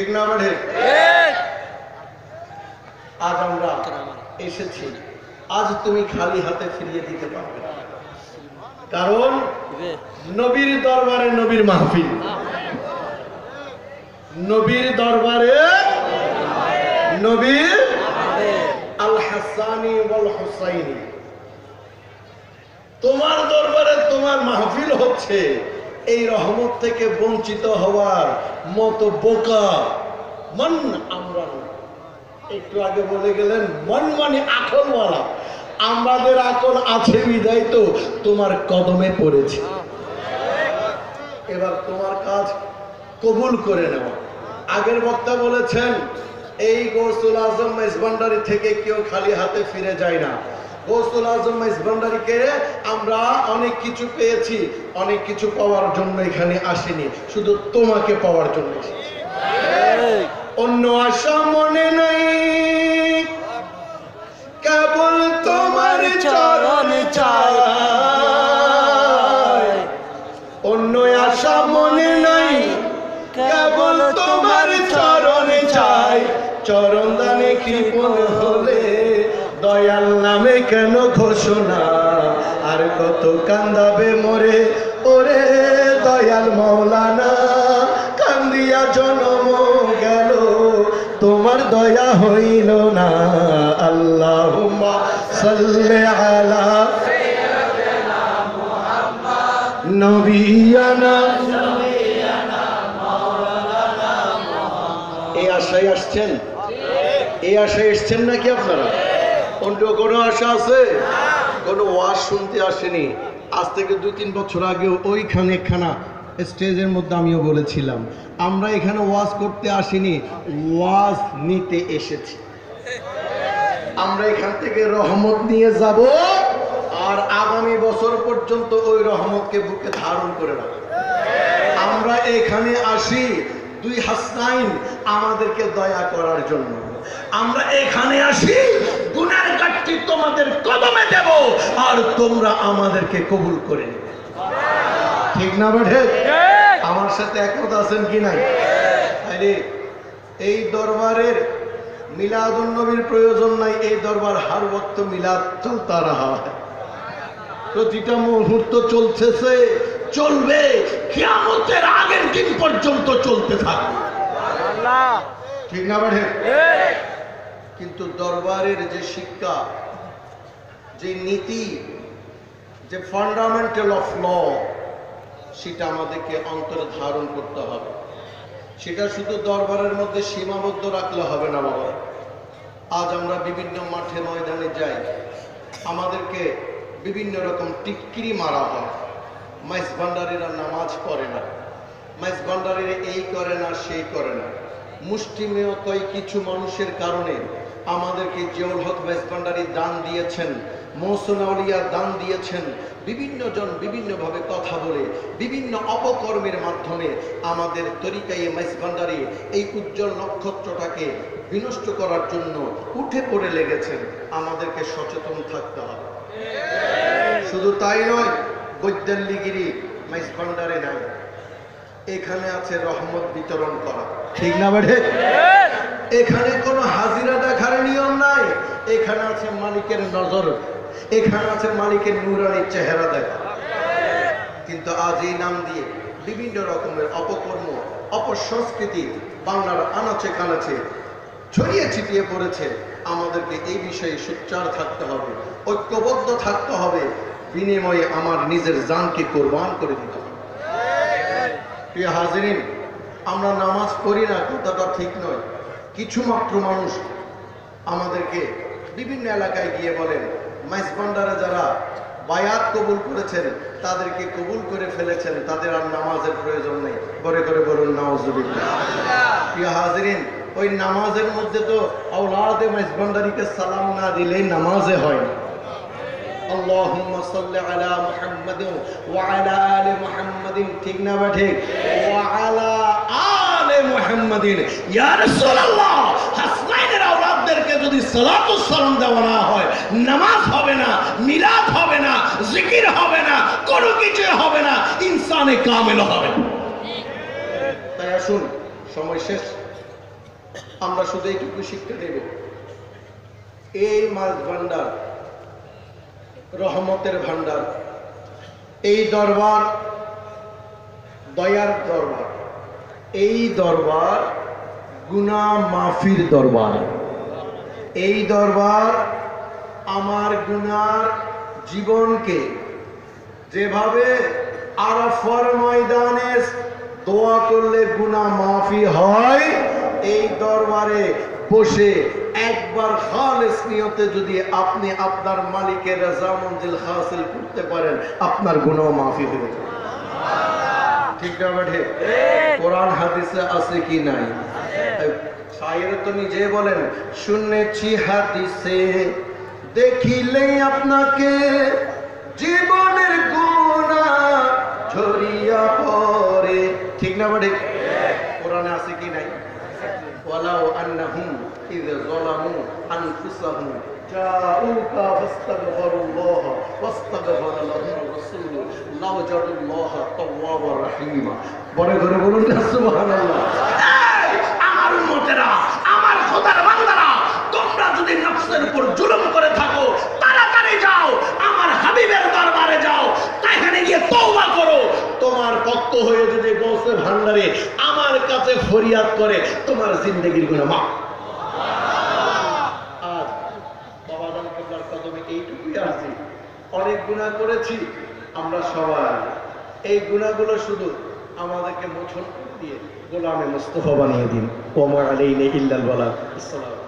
ঠিক না বেঠে আজ আমরা এসেছি। আজ তুমি খালি হাতে ফিরিয়ে দিতে পারবে কারণ নবীর দরবারে নবীর মাহফিল। নবীর দরবারে নবীর আল হাসানি ওয়াল হুসাইনি তোমার দরবারে তোমার মাহফিল হচ্ছে। এই রহমত থেকে বঞ্চিত হওয়ার মতো বোকা মন আমরা একটু আগে বলে গেলেন, মন মানে আকলওয়ালা। আমাদের আকল আছে বিদায় তো, তোমার কদমে পড়েছে। এবার তোমার কাজ কবুল করে নেওয়া আগের বক্তা বলেছেন, এই গৌসুল আজম মেজবান্ডারি থেকে কেউ খালি হাতে ফিরে যায় না। গৌসুল আজম মেজবান্ডারিকে আমরা অনেক কিছু পেয়েছি, অনেক কিছু পাওয়ার জন্য এখানে আসিনি, শুধু তোমাকে পাওয়ার জন্য অন্য আশা মনে নাই, কেবল তোমার চরণ চাই। অন্য আশা মনে নাই, কেবল তোমার চরণে চাই। চরণ দানে কৃপণ হলে কেন ঘোষণা? আর কত কান্দাবে মোরে? ওরে দয়াল মৌলানা, কান্দিয়া জনম গেল, তোমার দয়া হইল না। আল্লাহ সাল্লে আলা এই আশায় আসছেন? এই আশায় এসছেন নাকি আপনারা? অন্য কোনো আশা আছে? কোনো ওয়াজ শুনতে আসেনি। আজ থেকে দু তিন বছর আগে ওইখানে একখানা স্টেজের মধ্যে আমিও বলেছিলাম, আমরা এখানে ওয়াজ করতে আসিনি, ওয়াজ নিতে এসেছি। আমরা এখান থেকে রহমত নিয়ে যাব আর আগামী বছর পর্যন্ত ওই রহমতকে বুকে ধারণ করে রাখব। আমরা এখানে আসি দুই হাসনাইন আমাদেরকে দয়া করার জন্য। আমরা এখানে আসি গুনার কাটটি তোমাদের কদমে দেব আর তোমরা আমাদেরকে কবুল করে ঠিক না বেঠে আমার সাথে একমত আছেন কি নাই? আরে এই দরবারের মিলাদুন নবীর প্রয়োজন নাই এই দরবার হার বক্ত মিলাদ চলতা রাহা প্রতিটা মুহূর্ত চলতেছে চলবে কিয়ামতের আগের দিন পর্যন্ত চলতে থাকবে। ঠিক না বাড়ে? কিন্তু দরবারের যে শিক্ষা যে নীতি যে ফান্ডামেন্টাল অফ ল সেটা আমাদেরকে অন্তরে ধারণ করতে হবে। সেটা শুধু দরবারের মধ্যে সীমাবদ্ধ রাখলে হবে না বাবা। আজ আমরা বিভিন্ন মাঠে ময়দানে যাই আমাদেরকে বিভিন্ন রকম টিটকিরি মারা হয়। মাইস ভান্ডারীরা নামাজ পড়ে না মাইস ভান্ডারীরা এই করে না সেই করে না। মুষ্টিমেয় কয় কিছু মানুষের কারণে আমাদেরকে জিয়াউল হক মাইস ভান্ডারী দান দিয়েছেন মৌসুন আউলিয়া দান দিয়েছেন বিভিন্ন জন বিভিন্নভাবে কথা বলে বিভিন্ন অপকর্মের মাধ্যমে আমাদের তরিকাই মাইস ভান্ডারী এই উজ্জ্বল নক্ষত্রটাকে বিনষ্ট করার জন্য উঠে পড়ে লেগেছেন। আমাদেরকে সচেতন থাকতে হবে। শুধু তাই নয় বৈদ্যাল্লিগিরি মাইস ভান্ডারে নাই। এখানে আছে রহমত বিতরণ করা। ঠিক না বেঠে? এখানে কোনো হাজিরা দেখার নিয়ম নাই। এখানে আছে মালিকের নজর। এখানে আছে মালিকের নুরানির চেহারা দেখা। কিন্তু আজ এই নাম দিয়ে বিভিন্ন রকমের অপকর্ম অপসংস্কৃতি বাংলার আনাচে কানাচে ছড়িয়ে ছিটিয়ে পড়েছে। আমাদেরকে এই বিষয়ে সোচ্চার থাকতে হবে ঐক্যবদ্ধ থাকতে হবে। বিনিময়ে আমার নিজের জানকে কোরবান করে দিতে হবে। প্রিয় হাজিরিন, আমরা নামাজ পড়ি না, কথাটা ঠিক নয়। কিছু মাত্র মানুষ আমাদেরকে বিভিন্ন এলাকায় গিয়ে বলেন মাইস ভান্ডারে যারা বায়াত কবুল করেছেন, তাদেরকে কবুল করে ফেলেছেন, তাদের আর নামাজের প্রয়োজন নেই। করে করে বলুন নামাজুবিল্লাহ প্রিয় হাজিরিন, ওই নামাজের মধ্যে তো আউলাদে মাইস ভান্ডারিকে সালাম না দিলেই নামাজে হয় না। اللهم صل على محمد وعلى آل محمد ঠিক না বা ঠিক وعلى آل محمد ইয়া রাসূলুল্লাহ হাসনাইনের আওলাদদেরকে যদি সালাতু সালাম দেওয়া না হয় নামাজ হবে না মিলাদ হবে না জিকির হবে না কোনো কিছু হবে না ইনসানে কামেল হবে না তাই আসুন সময় শেষ আমরা শুধু এইটুকু শিক্ষা দেব এই মাছ ভান্ডার রহমতের ভান্ডার এই দরবার, দয়ার দরবার, এই দরবার গুনা মাফির দরবার। এই দরবার আমার গুনার জীবনকে যেভাবে আরাফার ময়দানে দোয়া করলে গুনাহ মাফি হয়, এই দরবারে বসে একবার খালেস নিয়তে যদি আপনি আপনার মালিকের রাজা মঞ্জিল হাসিল করতে পারেন, আপনার গুনাহ মাফি হয়ে যাবে। ঠিক না বেঠে? কোরআন হাদিসে আছে কি নাই? শায়ের তো নিজে বলেন, শুনেছি হাদিসে, দেখিলে আপনাকে জীবনের গুণা ঝরিয়া পড়ে। ঠিক না বেঠে? কোরআনে আছে কি নাই? ولو أنهم إذ ظلموا أنفسهم جاءوك فاستغفروا الله واستغفر لهم الرسول لوجدوا الله توابا رحيما বড় করে বলুন না সুবহানাল্লাহ এই, আমার উম্মতেরা আমার খোদার বান্দারা তোমরা যদি নফসের উপর জুলুম করে থাকো তাড়াতাড়ি যাও আমার হাবিবের দরবারে যাও সেখানে গিয়ে তওবা করো কাছে ফরিয়াদ করে, তোমার জিন্দগিরগুলো মা অনেক গুণা করেছি, আমরা সবাই এই গুণাগুলো শুধু আমাদেরকে মোছন করে দিয়ে গোলামে মুস্তফা বানিয়ে দিন। ওমা আলাইনে ইল্লাল বলা। আসসালাম